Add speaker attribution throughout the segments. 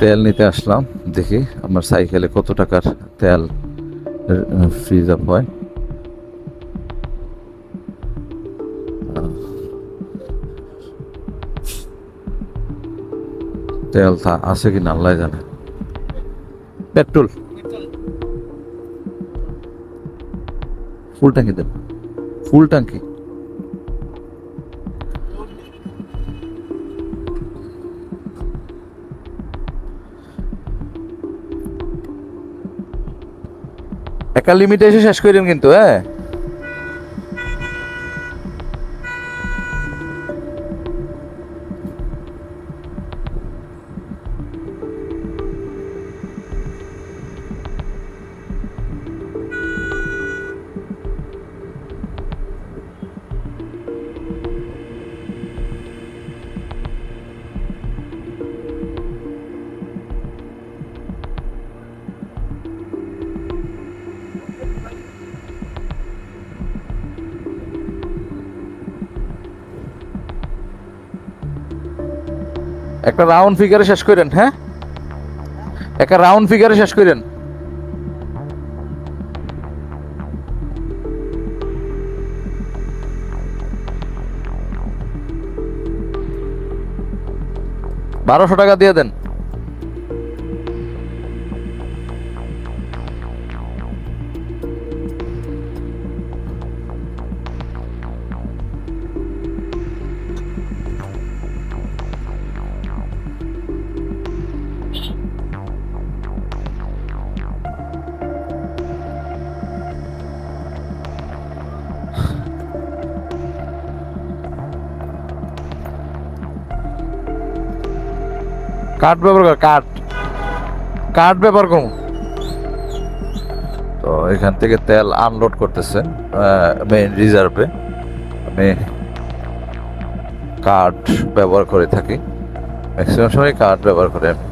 Speaker 1: তেল নিতে আসলাম দেখি আমার সাইকেলে কত টাকার তেল ফ্রিজ আপ হয়। তেল তা আছে কি না আল্লাহ জানে। পেট্রোল। ফুল ট্যাঙ্কি দেন ফুল ট্যাঙ্কি? একটা লিমিটে এসে শেষ করেন কিন্তু হ্যাঁ? একটা রাউন্ড ফিগারে শেষ করেন হ্যাঁ? একটা রাউন্ড ফিগারে শেষ করেন। বারোশো টাকা দিয়ে দেন। কাঠ ব্যবহার কর, কাঠ। কাঠ ব্যবহার করুন তো এখান থেকে তেল আনলোড করতেছে মেইন রিজার্ভে আমি কাঠ ব্যবহার করে থাকি। ম্যাক্সিমাম সময় কাঠ ব্যবহার করে আমি।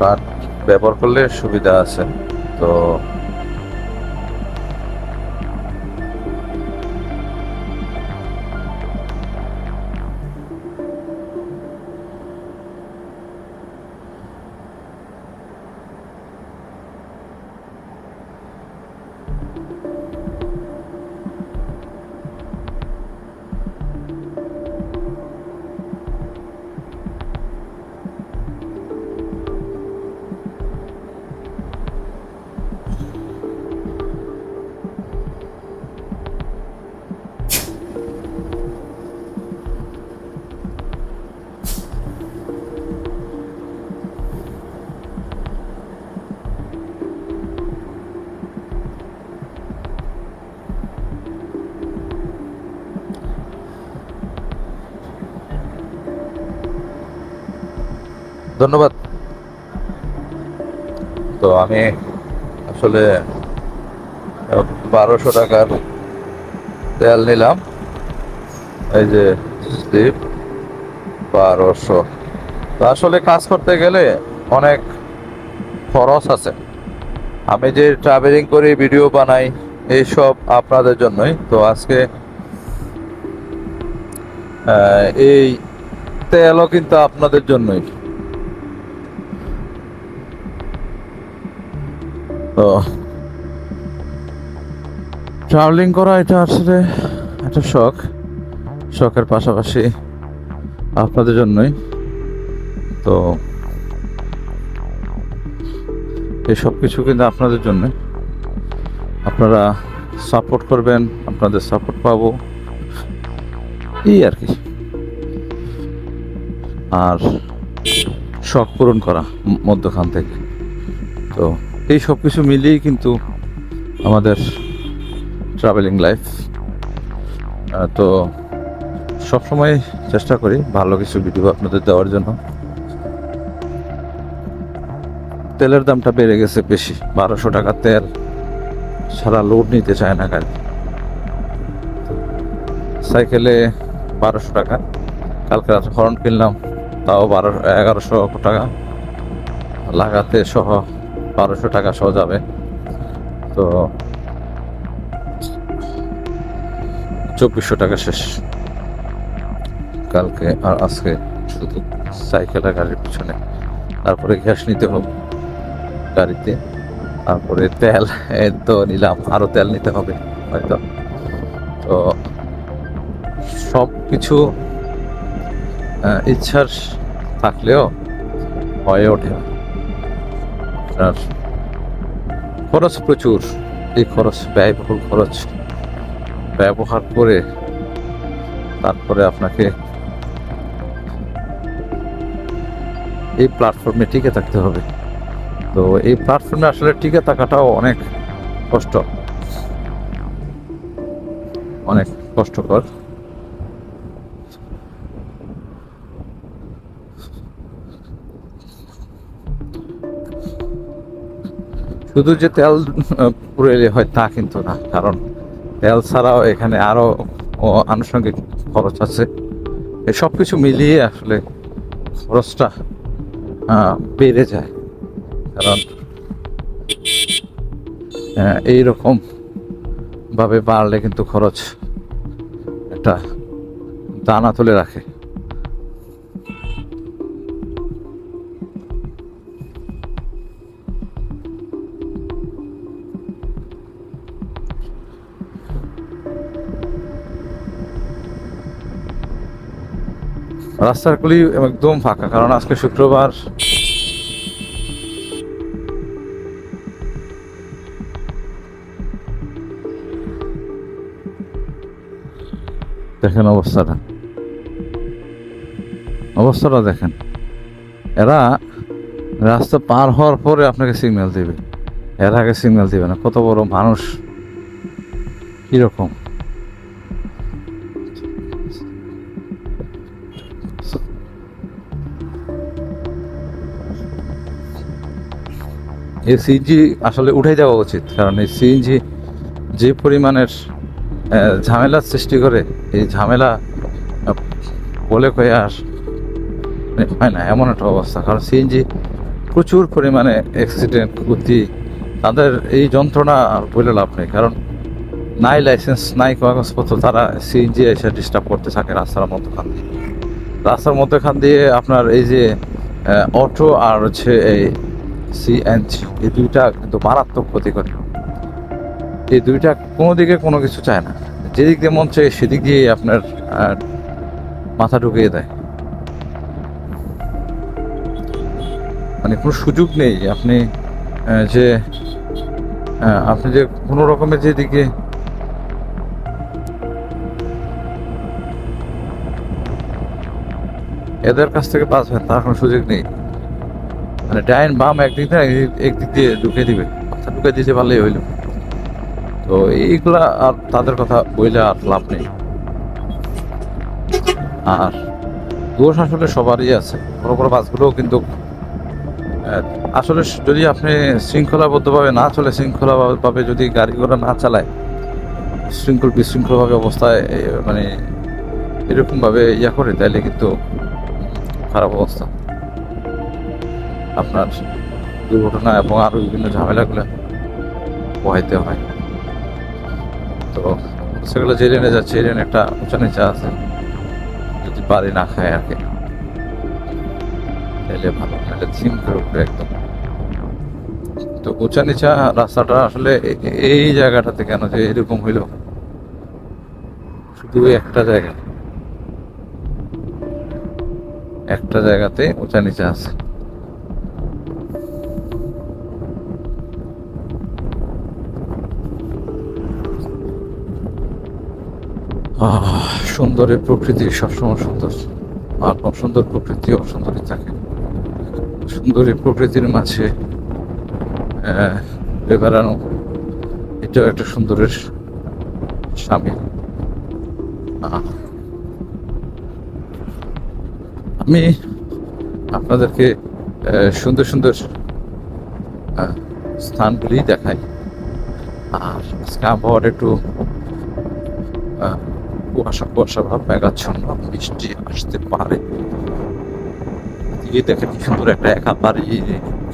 Speaker 1: কাঠ ব্যবহার করলে সুবিধা আছে। তো ধন্যবাদ। তো আমি আসলে বারোশো টাকার তেল নিলাম। এই যে স্লিপ, বারোশো। তো আসলে কাজ করতে গেলে অনেক খরচ আছে। আমি যে ট্রাভেলিং করি ভিডিও বানাই, এইসব আপনাদের জন্যই। তো আজকে এই তেলও কিন্তু আপনাদের জন্যই। তো ট্রাভেলিং করা এটা আসলে একটা শখ। শখের পাশাপাশি আপনাদের জন্যই। তো এই সব কিছু কিন্তু আপনাদের জন্য। আপনারা সাপোর্ট করবেন, আপনাদের সাপোর্ট পাবো। এই আর কি। আর শখ পূরণ করা মধ্যখান থেকে। তো এই সব কিছু মিলিয়েই কিন্তু আমাদের ট্রাভেলিং লাইফ তো সবসময় চেষ্টা করি ভালো কিছু ভিডিও আপনাদের দেওয়ার জন্য। তেলের দামটা বেড়ে গেছে বেশি, বারোশো টাকা তেল। সারা লোড নিতে চায় না গাড়ি। সাইকেলে বারোশো টাকা, কালকে রাতে হর্ন কিনলাম, তাও বারো, এগারোশো টাকা। লাগাতে সহ বারোশো টাকা সহ যাবে। তো চব্বিশশো টাকা শেষ। কালকে আর আজকে শুধু সাইকেল আর গাড়ির পিছনে। তারপরে গ্যাস নিতে হবে গাড়িতে, তারপরে তেল। তো নিলাম, আরও তেল নিতে হবে হয়তো। তো সব কিছু ইচ্ছার থাকলেও হয়ে ওঠে আর খরচ প্রচুর। এই খরচ, ব্যয়বহুল খরচ ব্যবহার করে তারপরে আপনাকে এই প্ল্যাটফর্মে টিকে থাকতে হবে। তো এই প্ল্যাটফর্মে আসলে টিকে থাকাটাও অনেক কষ্ট। অনেক কষ্টকর। শুধু যে তেল পুড়ে হয় তা কিন্তু না, কারণ তেল ছাড়াও এখানে আরও ও আনুষঙ্গিক খরচ আছে। সব কিছু মিলিয়ে আসলে খরচটা বেড়ে যায়, কারণ এইরকম ভাবে বাড়লে কিন্তু খরচ একটা দানা তুলে রাখে। রাস্তাগুলি একদম ফাঁকা, কারণ আজকে শুক্রবার। দেখেন অবস্থাটা। অবস্থাটা দেখেন। এরা রাস্তা পার হওয়ার পরে আপনাকে সিগন্যাল দেবে। এর আগে সিগন্যাল দেবে না। কত বড় মানুষ। কীরকম? এই সিএনজি আসলে উঠে যাওয়া উচিত। কারণ এই সিএনজি যে পরিমাণের ঝামেলার সৃষ্টি করে, এই ঝামেলা বলে কয়ে আর হয় না, এমন একটা অবস্থা। কারণ সিএনজি প্রচুর পরিমাণে অ্যাক্সিডেন্ট ক্ষতি, তাদের এই যন্ত্রণা আর বলে লাভ নেই। কারণ নাই লাইসেন্স নাই কাগজপত্র, তারা সিএনজি এসে ডিস্টার্ব করতে থাকে রাস্তার মধ্যখান দিয়ে। রাস্তার মধ্যখান দিয়ে আপনার এই যে অটো আর হচ্ছে এই সিএনজি এই দুইটা কিন্তু মারাত্মক ক্ষতি এই দুইটা কোনো দিকে কোনো কিছু চায় না। যেদিক দিয়ে মন চায় সেদিক দিয়ে আপনার মাথা ঢুকিয়ে দেয়। মানে কোনো সুযোগ নেই আপনি যে আপনি যে কোনো রকমের যেদিকে এদের কাছ থেকে বাঁচবেন, তার কোনো সুযোগ নেই। মানে ডাইন বাম একদিক দিয়ে একদিক- দিয়ে ঢুকে দিবে। মাথা ঢুকে দিতে পারলেই হইল। তো এইগুলা আর তাদের কথা বইলে আর লাভ নেই। আর দোষ আসলে সবারই আছে। বড় বড় বাসগুলোও কিন্তু আসলে যদি আপনি শৃঙ্খলাবদ্ধভাবে না চলে, শৃঙ্খলাভাবে যদি গাড়ি ঘোড়া না চালায়, শৃঙ্খল বিশৃঙ্খলভাবে অবস্থায় মানে এরকমভাবে ইয়া করে তাহলে কিন্তু খারাপ অবস্থা। আপনার দুর্ঘটনা এবং আরও বিভিন্ন ঝামেলাগুলো পোহাইতে হয়। তো সেগুলো যে লেনে যাচ্ছে, এই লেনে একটা উঁচা নিচা আছে। যদি বাড়ি না খায় আর কি। ভালো থিম করে একদম। তো উঁচা নিচা রাস্তাটা আসলে এই জায়গাটাতে কেন যে এরকম হইল? শুধু একটা জায়গা। একটা জায়গাতে উঁচা নিচা আছে। সুন্দরের প্রকৃতি সবসময় সুন্দর। আর অসুন্দর প্রকৃতি অসুন্দরই থাকে। সুন্দরী প্রকৃতির মাঝে বেড়ানো এটাও একটা সুন্দরের স্বামী। আমি আপনাদেরকে সুন্দর সুন্দর স্থানগুলি দেখাই। আর আজকে একটু কুয়াশা কুয়াশা ভাব, মেঘাচ্ছন্ন, বৃষ্টি আসতে পারে। দিয়ে দেখেন কি সুন্দর একটা একা বাড়ি,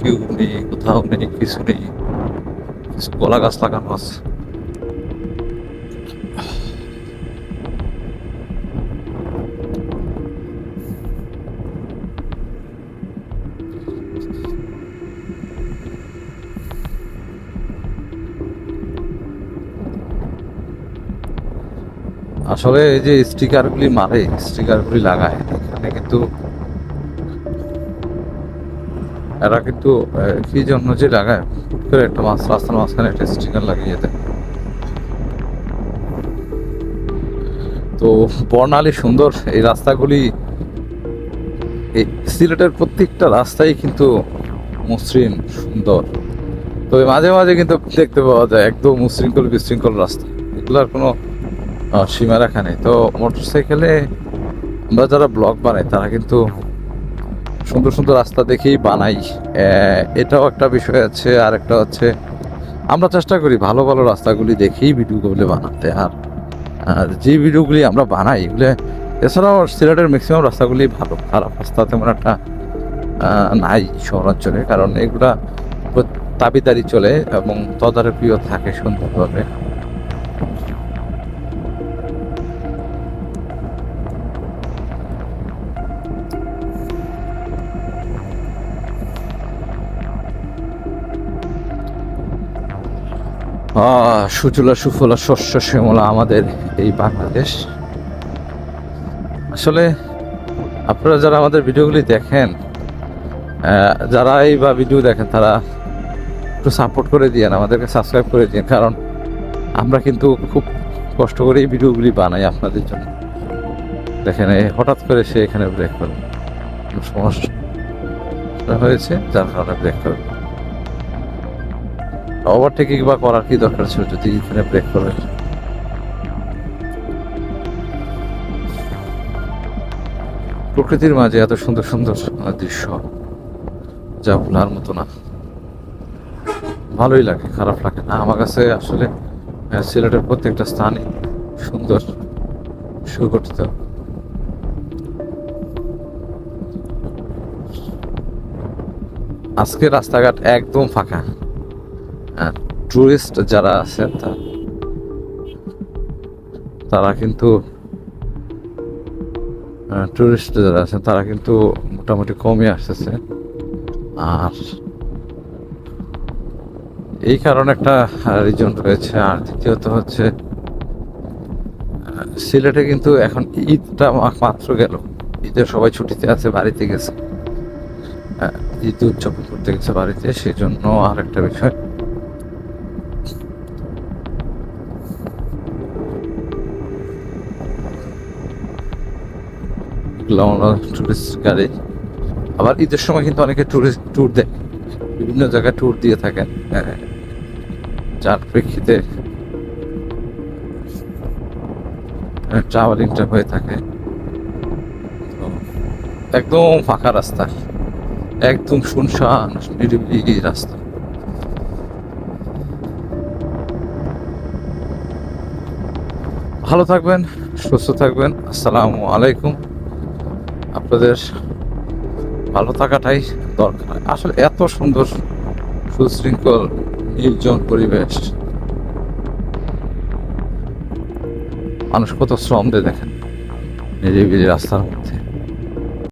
Speaker 1: কেউ নেই, কোথাও নেই, কিছু নেই। কিছু কলা গাছ লাগানো আছে। আসলে এই যে স্টিকারগুলি মারে, স্টিকারগুলি লাগায়, এখানে কিন্তু এরা কিন্তু কি জন্য যে লাগায়? করে একটা মাছ, রাস্তার মাঝখানে একটা স্টিকার লাগিয়ে দেয়। তো বর্ণালী সুন্দর, এই রাস্তাগুলি, এই সিলেটের প্রত্যেকটা রাস্তাই কিন্তু মসৃণ, সুন্দর। তবে মাঝে মাঝে কিন্তু দেখতে পাওয়া যায়, একদম উশৃঙ্খল বিশৃঙ্খল রাস্তা। এগুলার কোনো সীমা রাখা নেই তো মোটরসাইকেলে আমরা যারা ব্লগ বানাই, তারা কিন্তু সুন্দর সুন্দর রাস্তা দেখেই বানাই। এটাও একটা বিষয় আছে আর একটা হচ্ছে আমরা চেষ্টা করি ভালো ভালো রাস্তাগুলি দেখেই ভিডিওগুলি বানাতে। আর আর যে ভিডিওগুলি আমরা বানাই, এগুলো, এছাড়াও সিলেটের ম্যাক্সিমাম রাস্তাগুলি ভালো। খারাপ রাস্তা তেমন একটা নাই শহরাঞ্চলে, কারণ এগুলা দাবিদারি চলে এবং তদারকিও থাকে সুন্দরভাবে। সুজলা সুফলা শস্য শ্যামলা আমাদের এই বাংলাদেশ। আসলে আপনারা যারা আমাদের ভিডিওগুলি দেখেন আহ, যারা এই বা ভিডিও দেখেন তারা একটু সাপোর্ট করে দিয়েন আমাদেরকে সাবস্ক্রাইব করে দিন কারণ আমরা কিন্তু খুব কষ্ট করে এই ভিডিওগুলি বানাই আপনাদের জন্য। দেখেন হঠাৎ করে সে এখানে ব্রেক করবে সমস্যা হয়েছে যার কারণে ব্রেক করবে ওভারটেকিং বা করার কি দরকার ছিল? যদি এখানে ব্রেক করে প্রকৃতির মাঝে এত সুন্দর সুন্দর দৃশ্য, যা ভোলার মতো না। ভালোই লাগে, খারাপ লাগে না। আমার কাছে আসলে সিলেটের প্রত্যেকটা স্থানই সুন্দর, সুগঠিত। আজকে রাস্তাঘাট একদম ফাঁকা। টুরিস্ট যারা আছেন তারা কিন্তু টুরিস্ট যারা আছেন তারা কিন্তু মোটামুটি কমই আসতেছে। আর এই কারণে একটা রিজন রয়েছে। আর দ্বিতীয়ত হচ্ছে সিলেটে কিন্তু এখন ঈদটা মাত্র গেল। ঈদে সবাই ছুটিতে আছে, বাড়িতে গেছে। ঈদ উদযাপন করতে গেছে বাড়িতে সেই জন্য আর একটা বিষয়। এগুলো আমরা টুরিস্ট গাড়ি আবার ঈদের সময় কিন্তু অনেকে টুরিস্ট ট্যুর দেয়। বিভিন্ন জায়গায় ট্যুর দিয়ে থাকেন। হ্যাঁ, যার প্রেক্ষিতে ট্রাভেলিংটা হয়ে থাকে। একদম ফাঁকা রাস্তা। একদম শুনশান নিরিবিলি রাস্তা। ভালো থাকবেন সুস্থ থাকবেন। আসসালামু আলাইকুম। আপনাদের ভালো থাকাটাই দরকার। আসলে এত সুন্দর, সুশৃঙ্খল, নির্জন পরিবেশ। মানুষ কত শ্রম দিয়ে দেখেন, নিরিবিলি রাস্তার মধ্যে।